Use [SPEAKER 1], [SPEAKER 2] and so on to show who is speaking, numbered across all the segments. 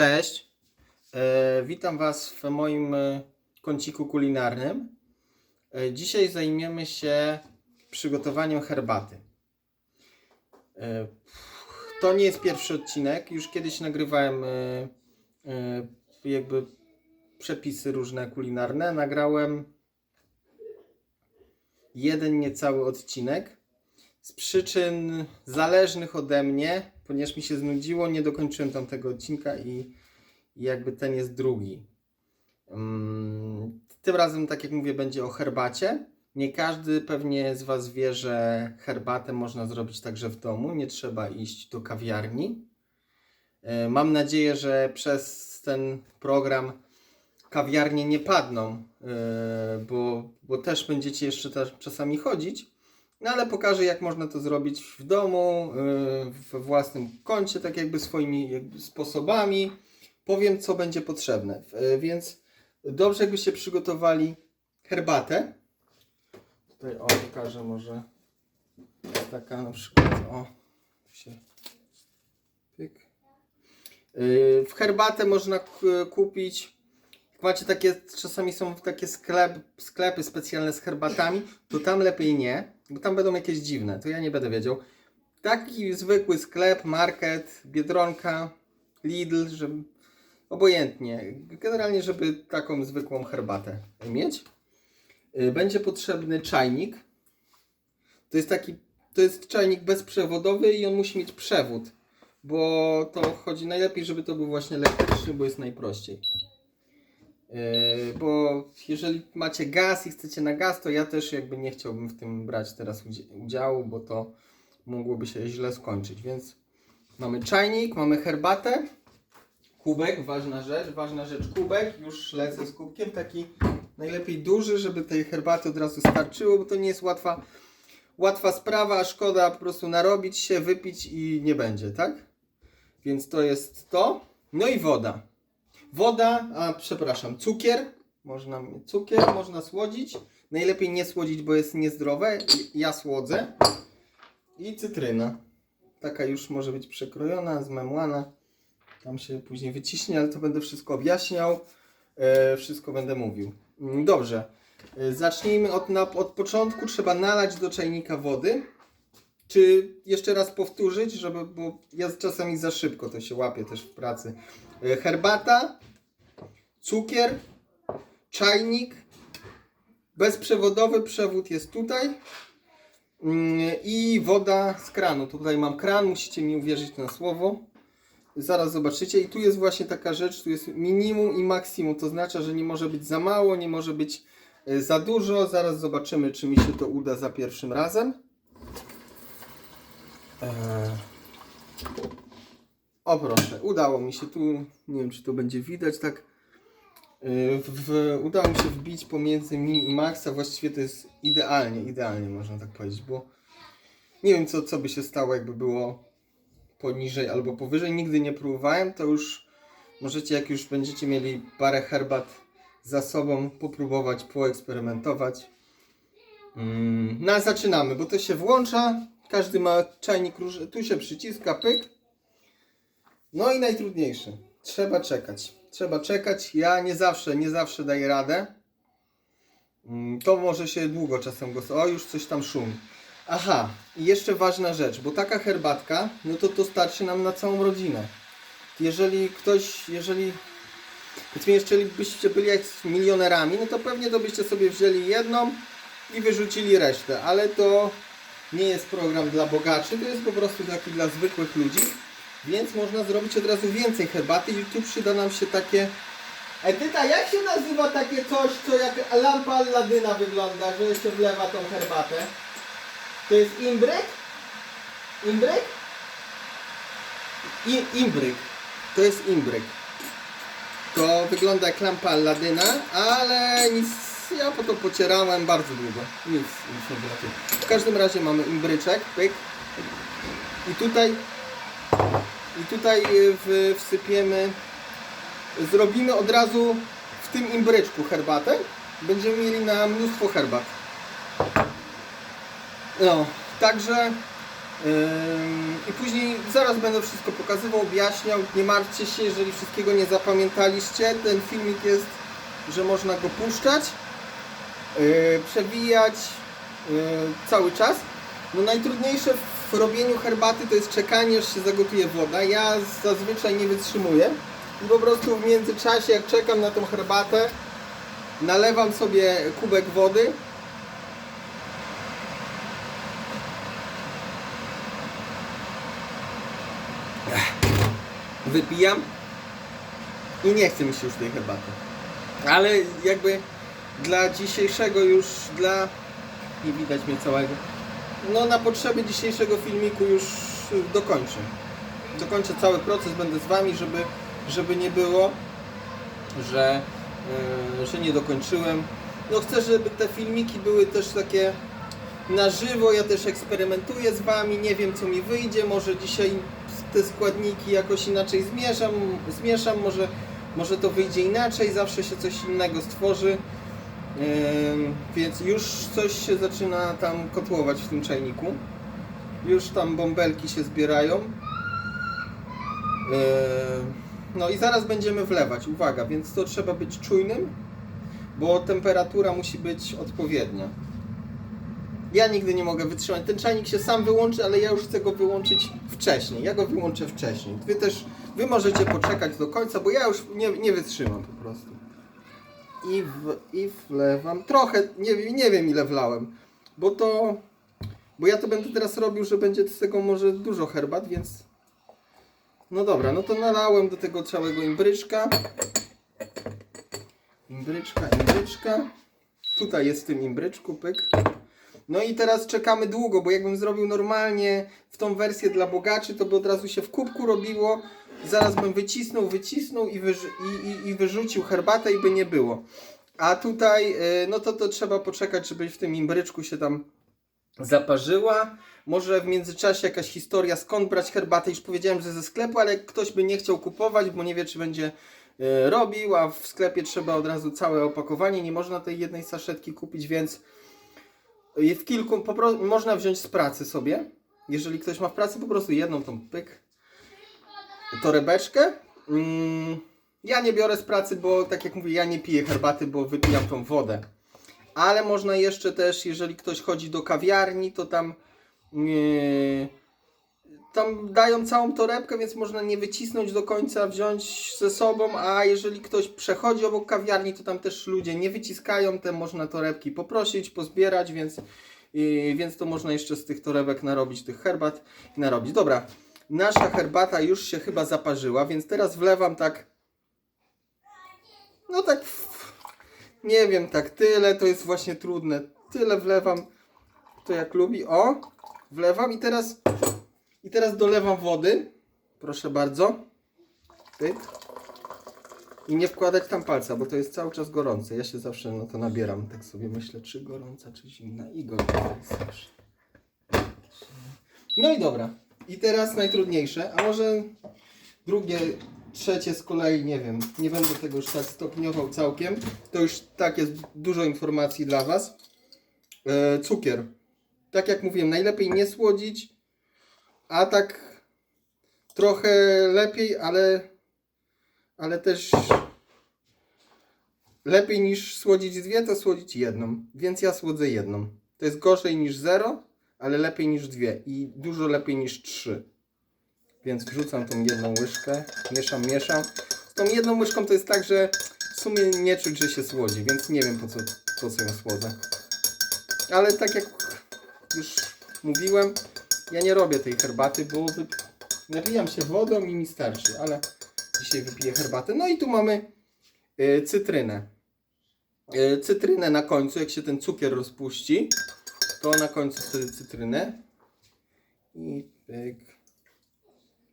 [SPEAKER 1] Cześć. E, witam Was w moim e, kąciku kulinarnym. E, dzisiaj zajmiemy się przygotowaniem herbaty. E, to nie jest pierwszy odcinek. Już kiedyś nagrywałem e, e, jakby przepisy różne kulinarne. Nagrałem jeden niecały odcinek. Z przyczyn zależnych ode mnie, ponieważ mi się znudziło, nie dokończyłem tamtego odcinka i i jakby ten jest drugi. Mm, Tym razem, tak jak mówię, będzie o herbacie. Nie każdy pewnie z Was wie, że herbatę można zrobić także w domu, nie trzeba iść do kawiarni. E, Mam nadzieję, że przez ten program kawiarnie nie padną, e, bo, bo też będziecie jeszcze czasami chodzić. No ale pokażę, jak można to zrobić w domu, e, we własnym kącie, tak jakby swoimi jakby sposobami powiem, co będzie potrzebne. E, Więc dobrze, jakbyście przygotowali herbatę. Tutaj o, pokażę może taka na przykład, o, się pyk. E, W herbatę można kupić, macie takie, czasami są takie sklep, sklepy specjalne z herbatami, to tam lepiej nie, bo tam będą jakieś dziwne, to ja nie będę wiedział. Taki zwykły sklep, market, Biedronka, Lidl, żeby obojętnie. Generalnie, żeby taką zwykłą herbatę mieć. Y, Będzie potrzebny czajnik. To jest taki, to jest czajnik bezprzewodowy i on musi mieć przewód, bo to chodzi najlepiej, żeby to był właśnie elektryczny, bo jest najprościej. Yy, Bo jeżeli macie gaz i chcecie na gaz, to ja też jakby nie chciałbym w tym brać teraz udzi- udziału, bo to mogłoby się źle skończyć. Więc mamy czajnik, mamy herbatę. Kubek, ważna rzecz, ważna rzecz, kubek, już lecę z kubkiem, taki najlepiej duży, żeby tej herbaty od razu starczyło, bo to nie jest łatwa, łatwa sprawa, szkoda po prostu narobić się, wypić i nie będzie, tak? Więc to jest to. No i woda. Woda, a przepraszam, cukier, można cukier, można słodzić, najlepiej nie słodzić, bo jest niezdrowe, ja słodzę. I cytryna, taka już może być przekrojona, zmemłana. Tam się później wyciśnie, ale to będę wszystko objaśniał. E, wszystko będę mówił. Mm, Dobrze. E, zacznijmy od, na, od początku. Trzeba nalać do czajnika wody. Czy jeszcze raz powtórzyć, żeby, bo ja czasami za szybko to się łapię też w pracy. E, herbata, cukier, czajnik, bezprzewodowy przewód jest tutaj Mm, i woda z kranu. Tutaj mam kran, musicie mi uwierzyć na słowo. Zaraz zobaczycie. I tu jest właśnie taka rzecz, tu jest minimum i maksimum. To znaczy, że nie może być za mało, nie może być e, za dużo. Zaraz zobaczymy, czy mi się to uda za pierwszym razem. Eee. O proszę, udało mi się tu, nie wiem czy to będzie widać, tak e, w, w, udało mi się wbić pomiędzy min i max, a właściwie to jest idealnie, idealnie można tak powiedzieć, bo nie wiem co, co by się stało jakby było poniżej albo powyżej. Nigdy nie próbowałem, to już możecie, jak już będziecie mieli parę herbat za sobą, popróbować, poeksperymentować. Mm, No zaczynamy, bo to się włącza. Każdy ma czajnik róż... Tu się przyciska, pyk. No i najtrudniejsze. Trzeba czekać. Trzeba czekać. Ja nie zawsze, nie zawsze daję radę. Mm, To może się długo czasem go... O, już coś tam szumi. Aha, i jeszcze ważna rzecz, bo taka herbatka, no to to starczy nam na całą rodzinę. Jeżeli ktoś, jeżeli powiedzmy, jeżeli byście byli jak milionerami, no to pewnie to byście sobie wzięli jedną i wyrzucili resztę, ale to nie jest program dla bogaczy, to jest po prostu taki dla zwykłych ludzi, więc można zrobić od razu więcej herbaty i tu przyda nam się takie Edyta, jak się nazywa takie coś, co jak lampa Alladyna wygląda, że się wlewa tą herbatę? To jest imbryk? Imbryk? I, imbryk. To jest imbryk. To wygląda jak lampa Alladyna, ale nic, ja po to pocierałem bardzo długo. Nic, nic nie było. W każdym razie mamy imbryczek, pyk. I tutaj, i tutaj y, w, wsypiemy, zrobimy od razu w tym imbryczku herbatę. Będziemy mieli na mnóstwo herbat. No, także I później zaraz będę wszystko pokazywał, objaśniał. Nie martwcie się, jeżeli wszystkiego nie zapamiętaliście. Ten filmik jest, że można go puszczać, przewijać yy, cały czas. No najtrudniejsze w robieniu herbaty to jest czekanie, aż się zagotuje woda. Ja zazwyczaj nie wytrzymuję i po prostu w międzyczasie, jak czekam na tą herbatę, nalewam sobie kubek wody. Wypijam i nie chce mi się już tej herbaty. Ale jakby dla dzisiejszego już, dla... nie widać mnie całego. No na potrzeby dzisiejszego filmiku już dokończę. Dokończę cały proces, będę z Wami, żeby, żeby nie było, że, yy, że nie dokończyłem. No chcę, żeby te filmiki były też takie na żywo, ja też eksperymentuję z Wami, nie wiem co mi wyjdzie, może dzisiaj te składniki jakoś inaczej zmieszam, zmieszam może, może to wyjdzie inaczej, zawsze się coś innego stworzy. Więc już coś się zaczyna tam kotłować w tym czajniku. Już tam bąbelki się zbierają. No i zaraz będziemy wlewać. Uwaga, więc to trzeba być czujnym, bo temperatura musi być odpowiednia. Ja nigdy nie mogę wytrzymać. Ten czajnik się sam wyłączy, ale ja już chcę go wyłączyć wcześniej. Ja go wyłączę wcześniej. Wy też, wy możecie poczekać do końca, bo ja już nie, nie wytrzymam po prostu i, w, i wlewam. Trochę, nie, nie wiem ile wlałem, bo to. Bo ja to będę teraz robił, że będzie z tego może dużo herbat, więc. No dobra, no to nalałem do tego całego imbryczka. Imbryczka, imbryczka. Tutaj jest w tym imbryczku, pyk. No i teraz czekamy długo, bo jakbym zrobił normalnie w tą wersję dla bogaczy, to by od razu się w kubku robiło. Zaraz bym wycisnął, wycisnął i, i, i, i wyrzucił herbatę i by nie było. A tutaj, y, no to to trzeba poczekać, żeby w tym imbryczku się tam zaparzyła. Może w międzyczasie jakaś historia, skąd brać herbatę. Już powiedziałem, że ze sklepu, ale ktoś by nie chciał kupować, bo nie wie, czy będzie y, robił, a w sklepie trzeba od razu całe opakowanie. Nie można tej jednej saszetki kupić, więc y, w kilku, po można wziąć z pracy sobie. Jeżeli ktoś ma w pracy, po prostu jedną tą pyk torebeczkę. Mm, ja nie biorę z pracy, bo tak jak mówię, ja nie piję herbaty, bo wypijam tą wodę. Ale można jeszcze też, jeżeli ktoś chodzi do kawiarni, to tam yy, tam dają całą torebkę, więc można nie wycisnąć do końca, wziąć ze sobą, a jeżeli ktoś przechodzi obok kawiarni, to tam też ludzie nie wyciskają, te można torebki poprosić, pozbierać, więc, yy, więc to można jeszcze z tych torebek narobić tych herbat i narobić. Dobra, nasza herbata już się chyba zaparzyła, więc teraz wlewam tak. No tak. Nie wiem, tak tyle to jest właśnie trudne. Tyle wlewam. To jak lubi. O! Wlewam i teraz. I teraz dolewam wody. Proszę bardzo. Pyk. I nie wkładać tam palca, bo to jest cały czas gorące. Ja się zawsze no to nabieram. Tak sobie myślę, czy gorąca, czy zimna. I gorąca jest zawsze. No i dobra. I teraz najtrudniejsze, a może drugie, trzecie z kolei, nie wiem, nie będę tego już tak stopniował całkiem. To już tak jest dużo informacji dla Was. E, cukier. Tak jak mówiłem, najlepiej nie słodzić, a tak trochę lepiej, ale, ale też lepiej niż słodzić dwie, to słodzić jedną. Więc ja słodzę jedną. To jest gorzej niż zero, ale lepiej niż dwie i dużo lepiej niż trzy. Więc wrzucam tą jedną łyżkę, mieszam, mieszam. Z tą jedną łyżką to jest tak, że w sumie nie czuć, że się słodzi, więc nie wiem po co, po co ją słodzę. Ale tak jak już mówiłem, ja nie robię tej herbaty, bo napijam się wodą i mi starczy, ale dzisiaj wypiję herbatę. No i tu mamy y, cytrynę. Y, cytrynę na końcu, jak się ten cukier rozpuści, to na końcu wtedy cytrynę. I pyk.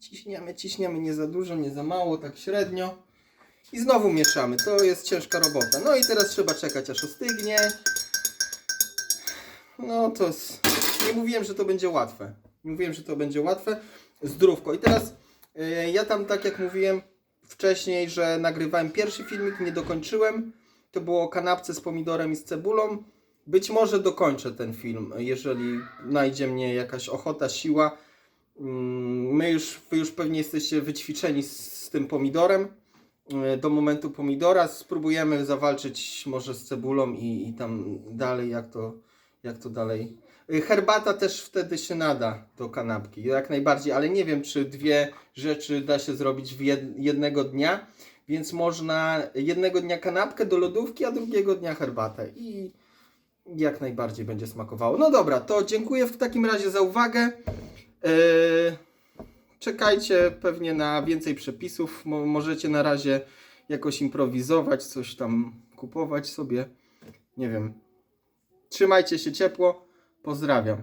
[SPEAKER 1] Ciśniemy, ciśniemy nie za dużo, nie za mało, tak średnio. I znowu mieszamy. To jest ciężka robota. No i teraz trzeba czekać aż ostygnie. No to. Nie mówiłem, że to będzie łatwe. Nie mówiłem, że to będzie łatwe. Zdrówko. I teraz yy, ja tam tak jak mówiłem wcześniej, że nagrywałem pierwszy filmik, nie dokończyłem. To było o kanapce z pomidorem i z cebulą. Być może dokończę ten film, jeżeli znajdzie mnie jakaś ochota, siła. Mm, My już, wy już pewnie jesteście wyćwiczeni z, z tym pomidorem. E, Do momentu pomidora spróbujemy zawalczyć może z cebulą i, i tam dalej, jak to, jak to dalej. E, Herbata też wtedy się nada do kanapki, jak najbardziej, ale nie wiem, czy dwie rzeczy da się zrobić w jed, jednego dnia, więc można jednego dnia kanapkę do lodówki, a drugiego dnia herbatę i jak najbardziej będzie smakowało. No dobra, to dziękuję w takim razie za uwagę. Yy, czekajcie pewnie na więcej przepisów. Mo- możecie na razie jakoś improwizować, coś tam kupować sobie. Nie wiem. Trzymajcie się ciepło. Pozdrawiam.